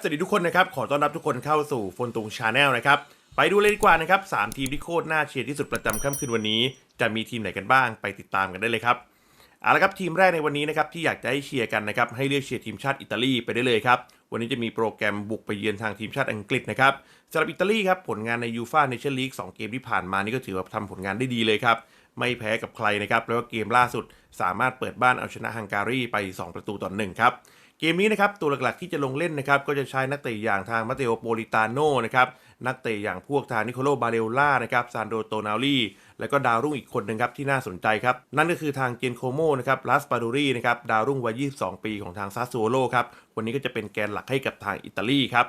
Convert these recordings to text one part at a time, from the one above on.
สวัสดีทุกคนนะครับขอต้อนรับทุกคนเข้าสู่ฟนตุงชาแนลนะครับไปดูเลยดีกว่านะครับสามทีมที่โคตรน่าเชียร์ที่สุดประจำค่ำคืนวันนี้ จะมีทีมไหนกันบ้างไปติดตามกันได้เลยครับเอาละครับทีมแรกในวันนี้นะครับที่อยากจะให้เชียร์กันนะครับให้เลือกเชียร์ทีมชาติอิตาลีไปได้เลยครับวันนี้จะมีโปรแกรมบุกไปเยือนทางทีมชาติอังกฤษนะครับสำหรับอิตาลีครับผลงานในยูฟ่าเนชั่นลีก2เกมที่ผ่านมานี่ก็ถือว่าทำผลงานได้ดีเลยครับไม่แพ้กับใครนะครับแล้วก็เกมล่าสุดสามารถเปิดบ้านเอาชนะฮังการีไป 2 ประตูต่อหนึ่งครับ เกมนี้นะครับตัวหลักๆที่จะลงเล่นนะครับก็จะใช้นักเตะอย่างทางมาเตโอโปลิตาโนนะครับนักเตะอย่างพวกทางนิโคโลบาเรลล่านะครับซานโดโตนาลีและก็ดาวรุ่งอีกคนหนึ่งครับที่น่าสนใจครับ นั่นก็คือทางเจนโคโมนะครับลาสปาดูรีนะครับดาวรุ่งวัย 22 ปีของทางซาสโซโลครับวันนี้ก็จะเป็นแกนหลักให้กับทางอิตาลีครับ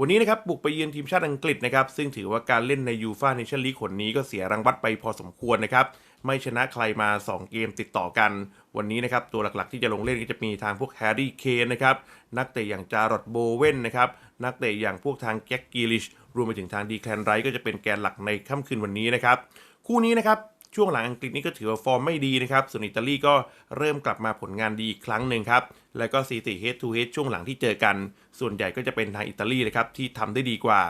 วันนี้นะครับบุกไปเยือนทีมชาติอังกฤษนะครับซึ่งถือว่าการเล่นในยูฟ่าเนชั่นลีกคนนี้ก็เสียรางวัลไปพอสมควรนะครับไม่ชนะใครมา 2 เกมติดต่อกัน วันนี้นะครับตัวหลักๆที่จะลงเล่นก็จะมีทางพวกแฮร์รี่เคนนะครับนักเตะอย่างจารอดโบเวนนะครับนักเตะอย่างพวกทางแจ็คกิลิชรวมไปถึงทางดีแคลนไรท์ก็จะเป็นแกนหลักในค่ำคืนวันนี้นะครับคู่นี้นะครับ ช่วงหลังอังกฤษนี่ก็ถือว่าฟอร์มไม่ดีนะครับ ส่วนอิตาลีก็เริ่มกลับมาผลงานดีอีกครั้งหนึ่งครับ แล้วก็สถิติ head to head ช่วงหลังที่เจอกัน ส่วนใหญ่ก็จะเป็นทางอิตาลีนะครับที่ทำได้ดีกว่า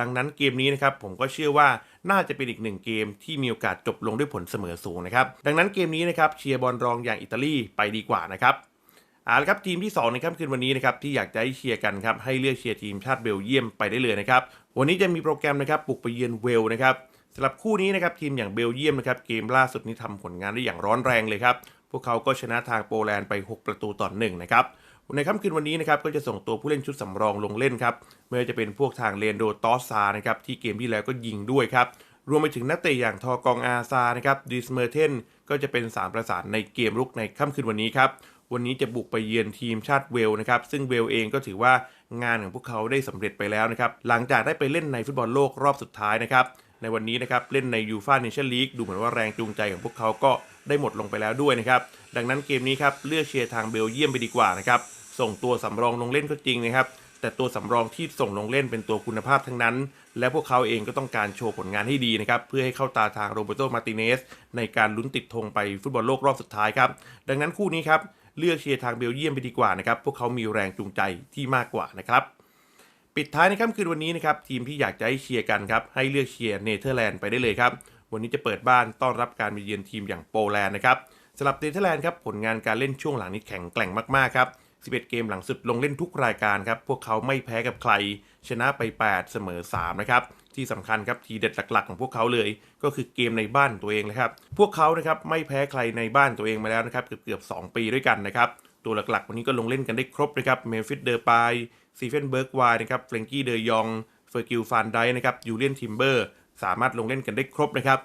ดังนั้นเกมนี้นะครับผมก็เชื่อว่าน่าจะเป็นอีกหนึ่งเกมที่มีโอกาสจบลงด้วยผลเสมอสูงนะครับ ดังนั้นเกมนี้นะครับเชียร์บอลรองอย่างอิตาลีไปดีกว่านะครับเอาละครับทีมที่2ในค่ำคืนวันนี้นะครับที่อยากจะให้เชียร์กันครับให้เลือกเชียร์ทีมชาติเบลเยียมไปได้เลยนะครับวันนี้จะมีโปรแกรมนะครับบุกไปเยือนเวลนะครับำหรับคู่นี้นะครับทีมอย่างเบลเยียมนะครับเกมล่าสุดนี้ทำผลงานได้อย่างร้อนแรงเลยครับ พวกเขาก็ชนะทางโปแลนด์ไป 6 ประตูต่อหนึ่งนะครับในค่ำคืนวันนี้นะครับก็จะส่งตัวผู้เล่นชุดสำรองลงเล่นครับไม่ว่าจะเป็นพวกทางเลนโดตอสซานะครับที่เกมที่แล้วก็ยิงด้วยครับรวมไปถึงนักเตะอย่างทอกองอาซานะครับดิสเมอร์เทนก็จะเป็นสามประสานในเกมรุกในค่ำคืนวันนี้ครับวันนี้จะบุกไปเยือนทีมชาติเวลนะครับซึ่งเวลเองก็ถือว่างานของพวกเขาได้สำเร็จไปแล้วนะครับหลังจากได้ไปเล่นในฟุตบอลโลกรอบสุดท้ายนะครับ ในวันนี้นะครับเล่นในยูฟ่าเนชั่นลีกดูเหมือนว่าแรงจูงใจของพวกเขาก็ได้หมดลงไปแล้วด้วยนะครับดังนั้นเกมนี้ครับเลือกเชียร์ทางเบลเยียมไปดีกว่านะครับส่งตัวสำรองลงเล่นก็จริงนะครับแต่ตัวสำรองที่ส่งลงเล่นเป็นตัวคุณภาพทั้งนั้น และพวกเขาเองก็ต้องการโชว์ผลงานให้ดีนะครับ เพื่อให้เข้าตาทางโรเบโตมาติเนสในการลุ้นติดธงไปฟุตบอลโลกรอบสุดท้ายครับ ดังนั้นคู่นี้ครับ เลือกเชียร์ทางเบลเยียมไปดีกว่านะครับ พวกเขามีแรงจูงใจที่มากกว่านะครับ ปิดท้ายในค่ำคืนวันนี้นะครับทีมที่อยากจะให้เชียร์กันครับให้เลือกเชียร์เนเธอร์แลนด์ไปได้เลยครับวันนี้จะเปิดบ้านต้อนรับการมาเยือนทีมอย่างโปแลนด์นะครับสำหรับเนเธอร์แลนด์ครับผลงานการเล่นช่วงหลังนี้แข็งแกร่งมากๆครับ11 เกมหลังสุดลงเล่นทุกรายการครับพวกเขาไม่แพ้กับใคร ชนะไป 8 เสมอ 3 นะครับ ที่สำคัญครับทีเด็ดหลักๆของพวกเขาเลย ก็คือเกมในบ้านตัวเองนะครับ พวกเขานะครับไม่แพ้ใครในบ้านตัวเองมาแล้วนะครับเกือบๆ2ปีด้วยกันนะครับ ตัวหลักๆ วันนี้ก็ลงเล่นกันได้ครบนะครับเมฟิสเดอร์ปายซีเฟนเบิร์กไวนะครับเฟรงกี้เดยองเฟอร์กิลฟานไดนะครับยูเลียนทิมเบอร์สามารถลงเล่นกันได้ครบนะครับ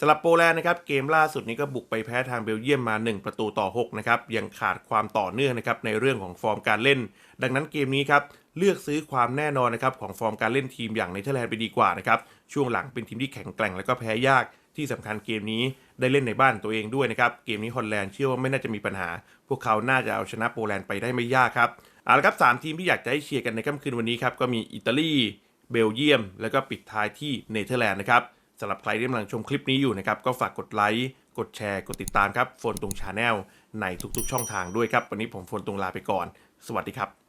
สำหรับโปแลนด์นะครับเกมล่าสุดนี้ก็บุกไปแพ้ทางเบลเยียมมา 1 ประตูต่อ6นะครับยังขาดความต่อเนื่องนะครับในเรื่องของฟอร์มการเล่น ดังนั้นเกมนี้ครับเลือกซื้อความแน่นอนนะครับของฟอร์มการเล่นทีมอย่างเนเธอร์แลนด์ไปดีกว่านะครับช่วงหลังเป็นทีมที่แข็งแกร่งแล้วก็แพ้ยากที่สำคัญเกมนี้ ได้เล่นในบ้านตัวเองด้วยนะครับ เกมนี้ฮอลแลนด์เชื่อว่าไม่น่าจะมีปัญหา พวกเขาน่าจะเอาชนะโปแลนด์ไปได้ไม่ยากครับเอาละครับสามทีมที่อยากจะให้เชียร์กันในค่ำคืนวันนี้ครับก็มีอิตาลี เบลเยียม แล้วก็ปิดท้ายที่เนเธอร์แลนด์นะครับสำหรับใครที่กำลังชมคลิปนี้อยู่นะครับก็ฝากกดไลค์กดแชร์ กดติดตามครับโฟนตุงชาแนลในทุกๆ ช่องทางด้วยครับ วันนี้ผมโฟนตุงลาไปก่อน สวัสดีครับ